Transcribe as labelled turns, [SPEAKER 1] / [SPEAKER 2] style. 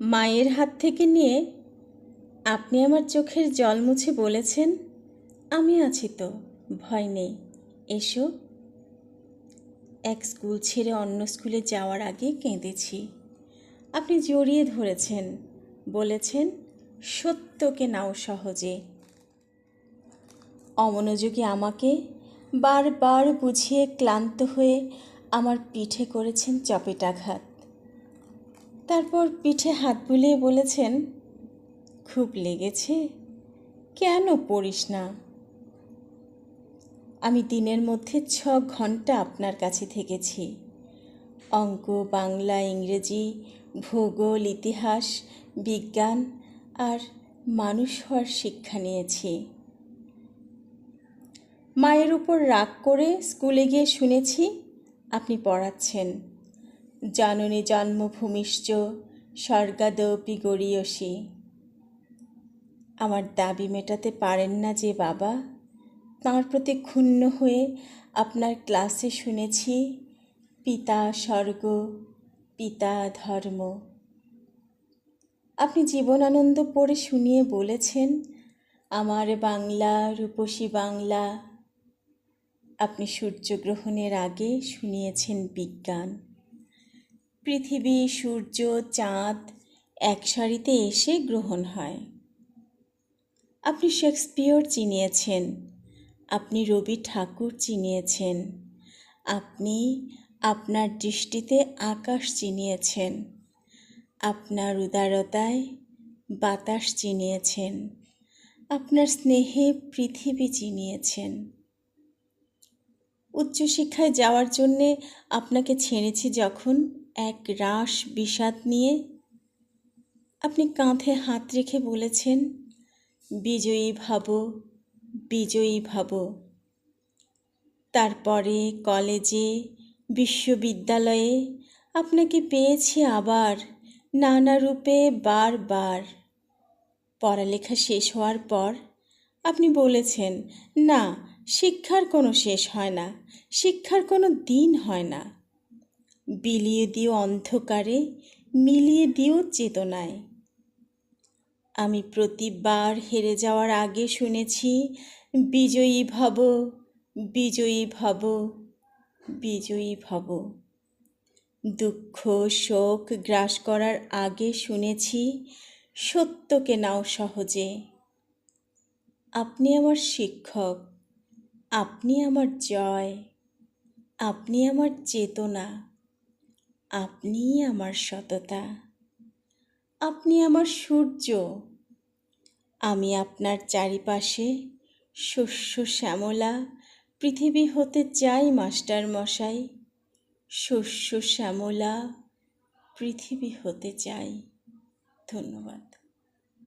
[SPEAKER 1] মায়ের হাত থেকে নিয়ে আপনি আমার চোখের জল মুছে বলেছেন, আমি আছি তো, ভয় নেই। এসো। এক স্কুল ছেড়ে অন্য স্কুলে যাওয়ার আগে কেঁদেছি। আপনি জড়িয়ে ধরেছেন, বলেছেন, সত্যকে নাও সহজে। অমনোযোগী আমাকে বারবার বুঝিয়ে ক্লান্ত হয়ে আমার পিঠে করেছেন চপেটাঘাত। তারপর পিঠে হাত বুলিয়ে বলেছেন, খুব লেগেছে। কেন পড়িস না? আমি দিনের মধ্যে ছ ঘণ্টা আপনার কাছে থেকেছি। অঙ্ক, বাংলা, ইংরেজি, ভূগোল, ইতিহাস, বিজ্ঞান আর মানুষ হওয়ার শিক্ষা নিয়েছি। মায়ের উপর রাগ করে স্কুলে গিয়ে শুনেছি আপনি পড়াচ্ছেন। জাননী জন্মভূমিশ্চ স্বর্গাদপি গড়িয়সী। আমার দাবি মেটাতে পারেন না যে বাবা, তাঁর প্রতি ক্ষুণ্ণ হয়ে আপনার ক্লাসে শুনেছি, পিতা স্বর্গ, পিতা ধর্ম। আপনি জীবনানন্দ পড়ে শুনিয়ে বলেছেন, আমার বাংলা, রূপসী বাংলা। আপনি সূর্যগ্রহণের আগে শুনিয়েছেন বিজ্ঞান। পৃথিবী, সূর্য, চাঁদ এক সারিতে এসে গ্রহণ হয়। আপনি শেক্সপিয়র চিনিয়েছেন, আপনি রবি ঠাকুর চিনিয়েছেন, আপনি আপনার দৃষ্টিতে আকাশ চিনিয়েছেন, আপনার উদারতায় বাতাস চিনিয়েছেন, আপনার স্নেহে পৃথিবী চিনিয়েছেন। উচ্চশিক্ষায় যাওয়ার জন্যে আপনাকে ছেড়েছি যখন এক রাস বিষাদ নিয়ে আপনি কাঁধে হাত রেখে বলেছেন, বিজয়ী ভাব বিজয়ী ভাব। তারপরে কলেজে, বিশ্ববিদ্যালয়ে আপনাকে পেয়েছি আবার, নানা রূপে বারবার। পড়ালেখা শেষ হওয়ার পর আপনি বলেছেন, না, শিক্ষার কোনো শেষ হয় না, শিক্ষার কোনো দিন হয় না। বিলিয়ে দিও অন্ধকারে, মিলিয়ে দিও চেতনায়। আমি প্রতিবার হেরে যাওয়ার আগে শুনেছি, বিজয়ী ভব বিজয়ী ভব বিজয়ী ভব। দুঃখ, শোক গ্রাস করার আগে শুনেছি, সত্যকে নাও সহজে। আপনি আমার শিক্ষক, আপনি আমার জয়, আপনি আমার চেতনা। আপনি আমার সততা। আপনি আমার সূর্য। আমি আপনার চারিপাশে শস্য শ্যামলা। পৃথিবী হতে চাই মাস্টার মশাই। শস্য শ্যামলা পৃথিবী হতে চাই। ধন্যবাদ।